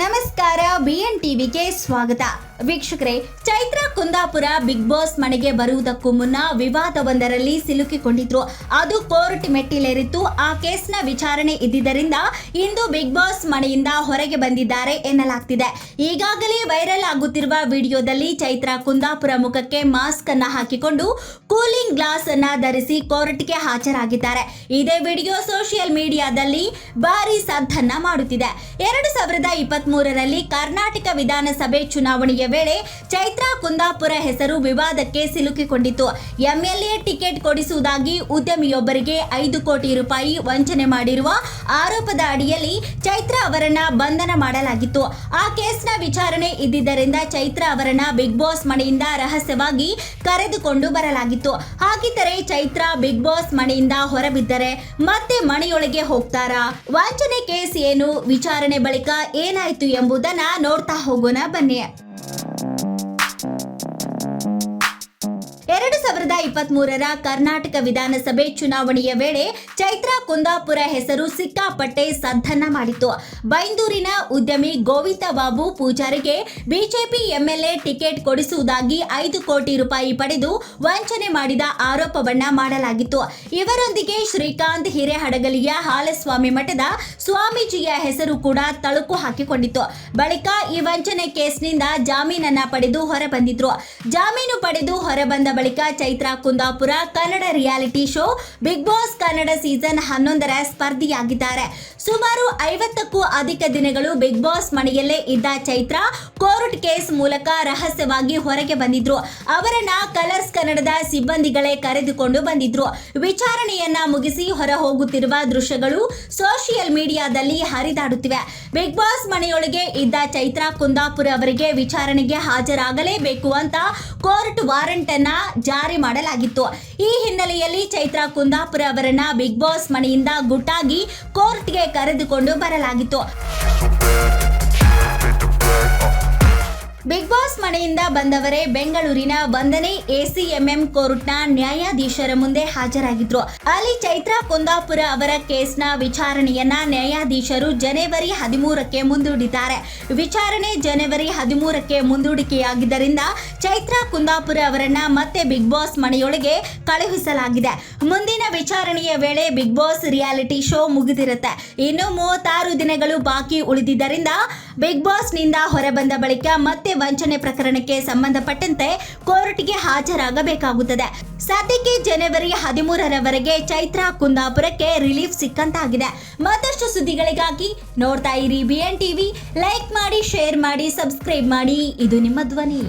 ನಮಸ್ಕಾರ B N ಟಿವಿಗೆ ಸ್ವಾಗತ. ವೀಕ್ಷಕರೇ, ಚೈತ್ರ ಕುಂದಾಪುರ ಬಿಗ್ ಬಾಸ್ ಮನೆಗೆ ಬರುವುದಕ್ಕೂ ಮುನ್ನ ವಿವಾದವೊಂದರಲ್ಲಿ ಸಿಲುಕಿಕೊಂಡಿದ್ರು. ಅದು ಕೋರ್ಟ್ ಮೆಟ್ಟಿಲೇರಿತ್ತು. ಆ ಕೇಸ್ನ ವಿಚಾರಣೆ ಇದ್ದಿದ್ದರಿಂದ ಇಂದು ಬಿಗ್ ಬಾಸ್ ಮನೆಯಿಂದ ಹೊರಗೆ ಬಂದಿದ್ದಾರೆ ಎನ್ನಲಾಗ್ತಿದೆ. ಈಗಾಗಲೇ ವೈರಲ್ ಆಗುತ್ತಿರುವ ವಿಡಿಯೋದಲ್ಲಿ ಚೈತ್ರ ಕುಂದಾಪುರ ಮುಖಕ್ಕೆ ಮಾಸ್ಕ್ ಅನ್ನ ಹಾಕಿಕೊಂಡು ಕೂಲಿಂಗ್ ಗ್ಲಾಸ್ ಅನ್ನ ಧರಿಸಿ ಕೋರ್ಟ್ಗೆ ಹಾಜರಾಗಿದ್ದಾರೆ. ಇದೇ ವಿಡಿಯೋ ಸೋಷಿಯಲ್ ಮೀಡಿಯಾದಲ್ಲಿ ಭಾರಿ ಸದ್ದನ್ನ ಮಾಡುತ್ತಿದೆ. ಎರಡು ಸಾವಿರದ ಇಪ್ಪತ್ತ್ ಕರ್ನಾಟಕ ವಿಧಾನಸಭೆ ಚುನಾವಣೆಯ ವೇಳೆ ಚೈತ್ರ ಕುಂದಾಪುರ ಹೆಸರು ವಿವಾದಕ್ಕೆ ಸಿಲುಕಿಕೊಂಡಿತ್ತು. ಎಂಎಲ್ಎ ಟಿಕೆಟ್ ಕೊಡಿಸುವುದಾಗಿ ಉದ್ಯಮಿಯೊಬ್ಬರಿಗೆ ಐದು ಕೋಟಿ ರೂಪಾಯಿ ವಂಚನೆ ಮಾಡಿರುವ ಆರೋಪದ ಅಡಿಯಲ್ಲಿ ಚೈತ್ರ ಅವರನ್ನ ಬಂಧನ ಮಾಡಲಾಗಿತ್ತು. ಆ ಕೇಸ್ನ ವಿಚಾರಣೆ ಇದ್ದಿದ್ದರಿಂದ ಚೈತ್ರ ಅವರನ್ನ ಬಿಗ್ ಬಾಸ್ ಮನೆಯಿಂದ ರಹಸ್ಯವಾಗಿ ಕರೆದುಕೊಂಡು ಬರಲಾಗಿತ್ತು. ಹಾಗಿದ್ದರೆ ಚೈತ್ರ ಬಿಗ್ ಬಾಸ್ ಮನೆಯಿಂದ ಹೊರಬಿದ್ದರೆ ಮತ್ತೆ ಮನೆಯೊಳಗೆ ಹೋಗ್ತಾರಾ? ವಂಚನೆ ಕೇಸ್ ಏನು? ವಿಚಾರಣೆ ಬಳಿಕ ಏನಾಯ್ತು ಎಂಬುದನ್ನ ನೋಡ್ತಾ ಹೋಗೋಣ ಬನ್ನಿ. ಸಾವಿರದ ಇಪ್ಪತ್ತ್ ಮೂರರ ಕರ್ನಾಟಕ ವಿಧಾನಸಭೆ ಚುನಾವಣೆಯ ವೇಳೆ ಚೈತ್ರಾ ಕುಂದಾಪುರ ಹೆಸರು ಸಿಕ್ಕಾಪಟ್ಟೆ ಸದ್ದನ್ನ ಮಾಡಿತ್ತು. ಬೈಂದೂರಿನ ಉದ್ಯಮಿ ಗೋವಿಂದ ಬಾಬು ಪೂಜಾರಿಗೆ ಬಿಜೆಪಿ ಎಂಎಲ್ಎ ಟಿಕೆಟ್ ಕೊಡಿಸುವುದಾಗಿ ಐದು ಕೋಟಿ ರೂಪಾಯಿ ಪಡೆದು ವಂಚನೆ ಮಾಡಿದ ಆರೋಪವನ್ನ ಮಾಡಲಾಗಿತ್ತು. ಇವರೊಂದಿಗೆ ಶ್ರೀಕಾಂತ್ ಹಿರೇಹಡಗಲಿಯ ಹಾಲಸ್ವಾಮಿ ಮಠದ ಸ್ವಾಮೀಜಿಯ ಹೆಸರು ಕೂಡ ತಳುಕು ಹಾಕಿಕೊಂಡಿತ್ತು. ಬಳಿಕ ಈ ವಂಚನೆ ಕೇಸ್ನಿಂದ ಜಾಮೀನನ್ನ ಪಡೆದು ಹೊರಬಂದಿದ್ರು. ಜಾಮೀನು ಪಡೆದು ಹೊರಬಂದ ಬಳಿಕ Chaitra Kundapura Kannada reality show Bigg Boss Kannada season ಹನ್ನೊಂದರ ಸ್ಪರ್ಧಿಯಾಗಿದ್ದಾರೆ. ಸುಮಾರು ಐವತ್ತಕ್ಕೂ ಅಧಿಕ ದಿನಗಳು ಬಿಗ್ ಬಾಸ್ ಮನೆಯಲ್ಲೇ ಇದ್ದ ಚೈತ್ರ ಕೋರ್ಟ್ ಕೇಸ್ ಮೂಲಕ ರಹಸ್ಯವಾಗಿ ಹೊರಗೆ ಬಂದಿದ್ರು. ಅವರನ್ನ ಕಲರ್ಸ್ ಕನ್ನಡದ ಸಿಬ್ಬಂದಿಗಳೇ ಕರೆದುಕೊಂಡು ಬಂದಿದ್ರು. ವಿಚಾರಣೆಯನ್ನ ಮುಗಿಸಿ ಹೊರ ಹೋಗುತ್ತಿರುವ ದೃಶ್ಯಗಳು ಸೋಷಿಯಲ್ ಮೀಡಿಯಾದಲ್ಲಿ ಹರಿದಾಡುತ್ತಿವೆ. ಬಿಗ್ ಬಾಸ್ ಮನೆಯೊಳಗೆ ಇದ್ದ ಚೈತ್ರ ಕುಂದಾಪುರ ಅವರಿಗೆ ವಿಚಾರಣೆಗೆ ಹಾಜರಾಗಲೇಬೇಕು ಅಂತ ಕೋರ್ಟ್ ವಾರೆಂಟ್ ಅನ್ನ ಜಾರಿ ಮಾಡಲಾಗಿತ್ತು. ಈ ಹಿನ್ನೆಲೆಯಲ್ಲಿ ಚೈತ್ರ ಕುಂದಾಪುರ ಅವರನ್ನ ಬಿಗ್ ಬಾಸ್ ಮನೆಯಿಂದ ಗುಟ್ಟಾಗಿ ಕೋರ್ಟ್ಗೆ ಕರೆದುಕೊಂಡು ಬರಲಾಗಿತ್ತು ಬಿಗ್ ಬಾಸ್ ಮನೆಯಿಂದ ಬಂದವರೇ ಬೆಂಗಳೂರಿನ ಒಂದನೇ ಎಸಿಎಂಎಂ ಕೋರ್ಟ್ನ ನ್ಯಾಯಾಧೀಶರ ಮುಂದೆ ಹಾಜರಾಗಿದ್ರು. ಅಲ್ಲಿ ಚೈತ್ರಾ ಕುಂದಾಪುರ ಅವರ ಕೇಸ್ನ ವಿಚಾರಣೆಯನ್ನ ನ್ಯಾಯಾಧೀಶರು ಜನವರಿ ಹದಿಮೂರಕ್ಕೆ ಮುಂದೂಡಿದ್ದಾರೆ. ವಿಚಾರಣೆ ಜನವರಿ ಹದಿಮೂರಕ್ಕೆ ಮುಂದೂಡಿಕೆಯಾಗಿದ್ದರಿಂದ ಚೈತ್ರಾ ಕುಂದಾಪುರ ಅವರನ್ನ ಮತ್ತೆ ಬಿಗ್ ಬಾಸ್ ಮನೆಯೊಳಗೆ ಕಳುಹಿಸಲಾಗಿದೆ. ಮುಂದಿನ ವಿಚಾರಣೆಯ ವೇಳೆ ಬಿಗ್ ಬಾಸ್ ರಿಯಾಲಿಟಿ ಶೋ ಮುಗಿದಿರುತ್ತೆ. ಇನ್ನು ಮೂವತ್ತಾರು ದಿನಗಳು ಬಾಕಿ ಉಳಿದಿದ್ದರಿಂದ ಬಿಗ್ ಬಾಸ್ನಿಂದ ಹೊರಬಂದ ಬಳಿಕ ಮತ್ತೆ ವಂಚನೆ ಪ್ರಕರಣಕ್ಕೆ ಸಂಬಂಧಪಟ್ಟಂತೆ ಕೋರ್ಟ್ಗೆ ಹಾಜರಾಗಬೇಕಾಗುತ್ತದೆ. ಸದ್ಯಕ್ಕೆ ಜನವರಿ ಹದಿಮೂರರವರೆಗೆ ಚೈತ್ರಾ ಕುಂದಾಪುರಕ್ಕೆ ರಿಲೀಫ್ ಸಿಕ್ಕಂತಾಗಿದೆ. ಮತ್ತಷ್ಟು ಸುದ್ದಿಗಳಿಗಾಗಿ ನೋಡ್ತಾ ಇರಿ ಬಿಎನ್ ಟಿವಿ ಲೈಕ್ ಮಾಡಿ, ಶೇರ್ ಮಾಡಿ, ಸಬ್ಸ್ಕ್ರೈಬ್ ಮಾಡಿ. ಇದು ನಿಮ್ಮ ಧ್ವನಿ.